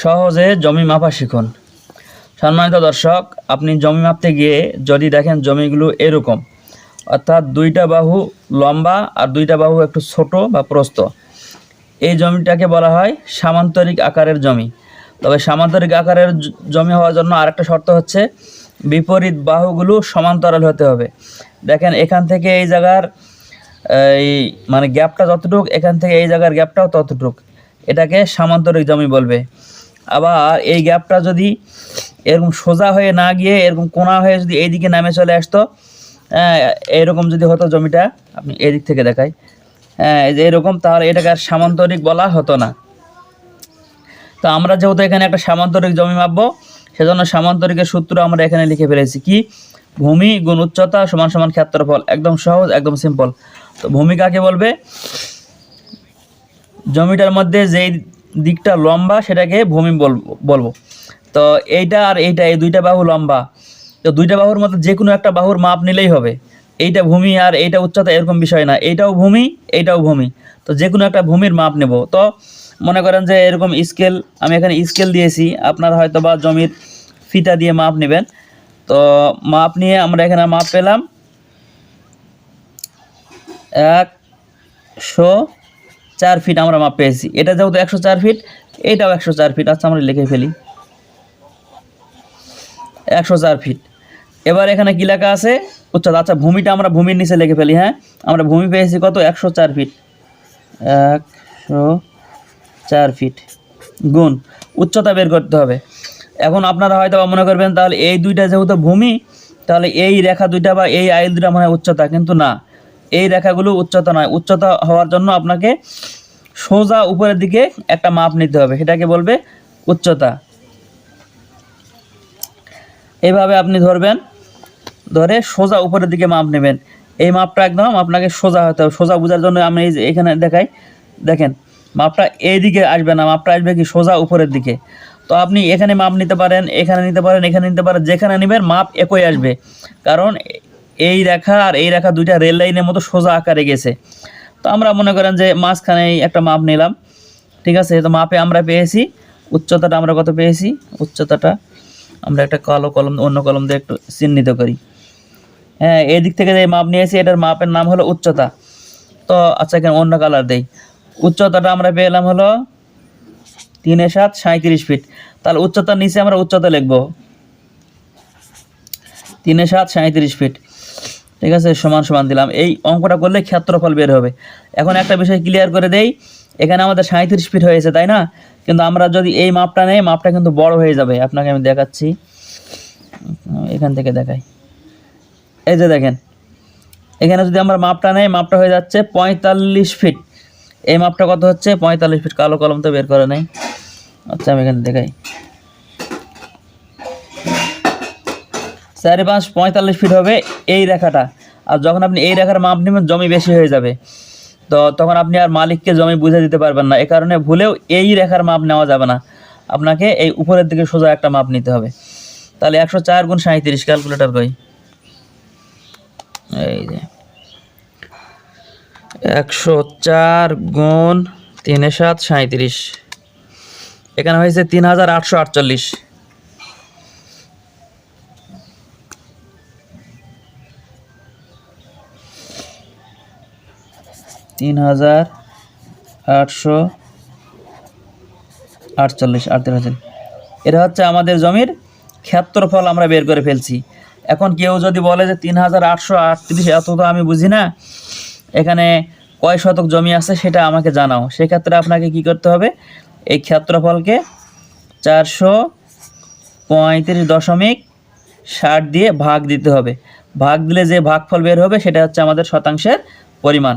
সহজে জমি মাপা শিখুন। সম্মানিত দর্শক, আপনি জমি মাপতে গিয়ে যদি দেখেন জমিগুলো এরকম, অর্থাৎ দুইটা বাহু লম্বা আর দুইটা বাহু একটু ছোট বা প্রস্থ, এই জমিটাকে বলা হয় সামান্তরিক আকারের জমি। তবে সামান্তরিক আকারের জমি হওয়ার জন্য আরেকটা শর্ত হচ্ছে বিপরীত বাহুগুলো সমান্তরাল হতে হবে। দেখেন, এখান থেকে এই জায়গার, এই মানে গ্যাপটা যতটুক, এখান থেকে এই জায়গার গ্যাপটাও ততটুক। এটাকে সামান্তরিক জমি বলবে। আবার এই গ্যাপটা যদি এরকম সোজা হয়ে না গিয়ে এরকম কোনা হয়ে যদি এইদিকে নামে চলে আসতো হ্যাঁ, এরকম যদি হতো জমিটা আপনি এদিক থেকে দেখাই হ্যাঁ এরকম তাহলে এটাকে আর সামান্তরিক বলা হতো না। তো আমরা যেহেতু এখানে একটা সামান্তরিক জমি মাপবো সেজন্য সামান্তরিকের সূত্র আমরা এখানে লিখে ফেলেছি কি? ভূমি গুণ উচ্চতা সমান সমান ক্ষেত্রফল একদম সহজ একদম সিম্পল তো ভূমি কাকে বলবে? জমিটার মধ্যে যেই দিকটা লম্বা, সেটাকে ভূমি বলব বলব। তো এইটা আর এইটা, এই দুইটা বাহু লম্বা। তো দুইটা বাহুর মধ্যে যে কোনো একটা বাহুর মাপ নিলেই হবে। এইটা ভূমি আর এইটা উচ্চতা এরকম বিষয় না। এইটাও ভূমি এইটাও ভূমি। তো যে কোনো একটা ভূমির মাপ নেব। তো মনে করেন যে এরকম স্কেল আমি এখানে স্কেল দিয়েছি। আপনারা হয়তো বা জমির ফিতা দিয়ে মাপ নেবেন। তো মাপ নিয়ে আমরা এখানে মাপ পেলাম। একশো চার ফিট আমরা মাপ পেয়েছি। এটা যেহেতু একশো চার ফিট এটাও একশো চার ফিট আচ্ছা আমরা লিখে ফেলি। একশো চার ফিট এবার এখানে কী লেখা আছে? উচ্চতা আচ্ছা ভূমিটা আমরা ভূমির নিচে লিখে ফেলি হ্যাঁ? আমরা ভূমি পেয়েছি কত? একশো চার ফিট একশো চার ফিট গুণ। উচ্চতা বের করতে হবে। এখন আপনারা হয়তো মনে করবেন, তাহলে এই দুইটা যেহেতু ভূমি, তাহলে এই রেখা দুইটা বা এই আইল দুইটা মনে হয় উচ্চতা, কিন্তু না। এই রেখাগুলো উচ্চতা নয়। উচ্চতা হওয়ার জন্য আপনাকে সোজা উপরের দিকে একটা মাপ নিতে হবে। সেটাকে বলবে উচ্চতা। এইভাবে আপনি ধরবেন, ধরে সোজা উপরের দিকে মাপ নেবেন। এই মাপটা একদম আপনাকে সোজা হতে হবে। সোজা বোঝার জন্য আমি এই এখানে দেখাই। দেখেন, মাপটা এই দিকে আসবে না। মাপটা আসবে কি সোজা উপরের দিকে। তো আপনি এখানে মাপ নিতে পারেন, এখানে নিতে পারেন, এখানে নিতে পারেন, যেখানে নেবেন মাপ একই আসবে। কারণ এই রেখা আর এই রেখা দুইটা রেল লাইনের মতো সোজা আকারে গেছে। তো আমরা মনে করেন যে মাঝখানে একটা মাপ নিলাম। ঠিক আছে, তো মাপে আমরা পেয়েছি, উচ্চতাটা আমরা কত পেয়েছি? উচ্চতাটা আমরা একটা কালো কলম, অন্য কলম দিয়ে একটু চিহ্নিত করি। হ্যাঁ এই দিক থেকে যে মাপ নিয়েছি, এটার মাপের নাম হলো উচ্চতা। তো আচ্ছা এখানে অন্য কালার দেই। উচ্চতাটা আমরা পেলাম হলো তিনে সাত সাঁত্রিশ ফিট তাহলে উচ্চতার নিচে আমরা উচ্চতা লিখব। তিনে সাত সাঁত্রিশ ফিট ঠিক আছে, সমান সমান দিলাম। এই অঙ্কটা করলে ক্ষেত্রফল বের হবে। এখন একটা বিষয় ক্লিয়ার করে দেই, এখানে আমাদের সাঁত্রিশ ফিট হয়েছে, তাই না? কিন্তু আমরা যদি এই মাপটা নেই, মাপটা কিন্তু বড় হয়ে যাবে। আপনাকে আমি দেখাচ্ছি। এখান থেকে দেখাই। এই যে দেখেন, এখানে যদি আমরা মাপটা নেই, মাপটা হয়ে যাচ্ছে পঁয়তাল্লিশ ফিট এই মাপটা কত হচ্ছে? পঁয়তাল্লিশ ফিট কালো কলম তো বের করে নেই। আচ্ছা আমি এখানে দেখাই। চারি পাঁচ পঁয়তাল্লিশ ফিট হবে এই রেখাটা। আর যখন আপনি এই রেখার মাপ নেবেন, জমি বেশি হয়ে যাবে। তো তখন আপনি আর মালিককে জমি বুঝে দিতে পারবেন না। এ কারণে ভুলেও এই রেখার মাপ নেওয়া যাবে না। আপনাকে এই উপরের দিকে সোজা একটা মাপ নিতে হবে। তাহলে একশো চার গুণ সাঁত্রিশ ক্যালকুলেটার কই? এই যে। একশো চার গুণ তিনে সাত সাঁত্রিশ এখানে হয়েছে তিন হাজার আটশো আটচল্লিশ। তিন হাজার আটশো আটচল্লিশ আটত্রিশ এটা হচ্ছে আমাদের জমির ক্ষেত্রফল আমরা বের করে ফেলছি। এখন কেউ যদি বলে যে তিন হাজার আটশো আটত্রিশ, এত তো আমি বুঝি না। এখানে কয় শতক জমি আছে সেটা আমাকে জানাও। সেক্ষেত্রে আপনাকে কি করতে হবে? এই ক্ষেত্রফলকে চারশো পঁয়ত্রিশ দশমিক ষাট দিয়ে ভাগ দিতে হবে। ভাগ দিলে যে ভাগফল বের হবে সেটা হচ্ছে আমাদের শতাংশের পরিমাণ।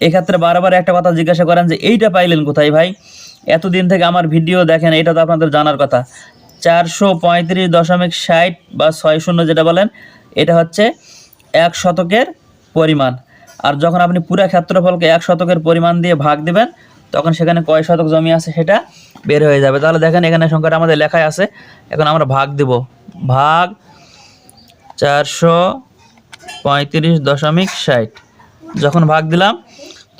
এক্ষেত্রে বারবার একটা কথা জিজ্ঞাসা করেন যে, এইটা পাইলেন কোথায় ভাই? এতদিন থেকে আমার ভিডিও দেখেন, এটা তো আপনাদের জানার কথা। চারশো পঁয়ত্রিশ দশমিক ষাট বা ছয় শূন্য যেটা বলেন, এটা হচ্ছে এক শতকের পরিমাণ। আর যখন আপনি পুরা ক্ষেত্রফলকে এক শতকের পরিমাণ দিয়ে ভাগ দেবেন, তখন সেখানে কয় শতক জমি আছে সেটা বের হয়ে যাবে। তাহলে দেখেন এখানে সংখ্যাটা আমাদের লেখায় আছে। এখন আমরা ভাগ দেব। ভাগ চারশো পঁয়ত্রিশ দশমিক ষাট। যখন ভাগ দিলাম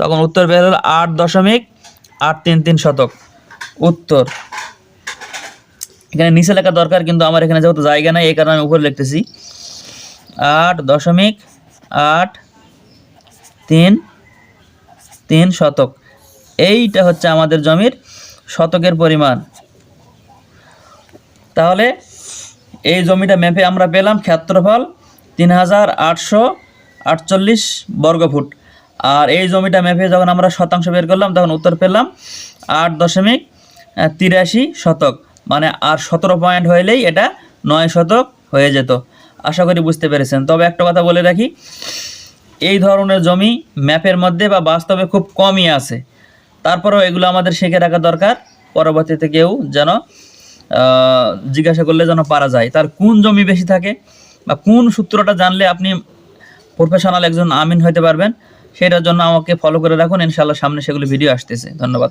তখন উত্তর বের হলো আট দশমিক আট তিন তিন শতক। উত্তর। এখানে নিচে লেখা দরকার কিন্তু আমার এখানে যেহেতু জায়গা নাই, এই কারণে আমি উপরে লিখতেছি। আট দশমিক আট তিন তিন শতক। এইটা হচ্ছে আমাদের জমির শতকের পরিমাণ। তাহলে এই জমিটা ম্যাপে আমরা পেলাম ক্ষেত্রফল তিন হাজার আটশো আটচল্লিশ বর্গফুট। আর এই জমিটা ম্যাপে যখন আমরা শতাংশ বের করলাম, তখন উত্তর পেলাম আট দশমিক তিরাশি শতক। মানে আর সতেরো পয়েন্ট হইলেই এটা নয় শতক হয়ে যেত। আশা করি বুঝতে পেরেছেন। তবে একটা কথা বলে রাখি, এই ধরনের জমি ম্যাপের মধ্যে বা বাস্তবে খুব কমই আছে। তারপরেও এগুলো আমাদের শিখে রাখা দরকার। পরবর্তীতে কেউ যেন জিজ্ঞাসা করলে যেন পারা যায়। তার কোন জমি বেশি থাকে বা কোন সূত্রটা জানলে আপনি প্রফেশনাল একজন আমিন হতে পারবেন সেটার জন্য আমাকে ফলো করে রাখুন। ইনশাল্লাহ সামনে সেগুলো ভিডিও আসতেছে। ধন্যবাদ।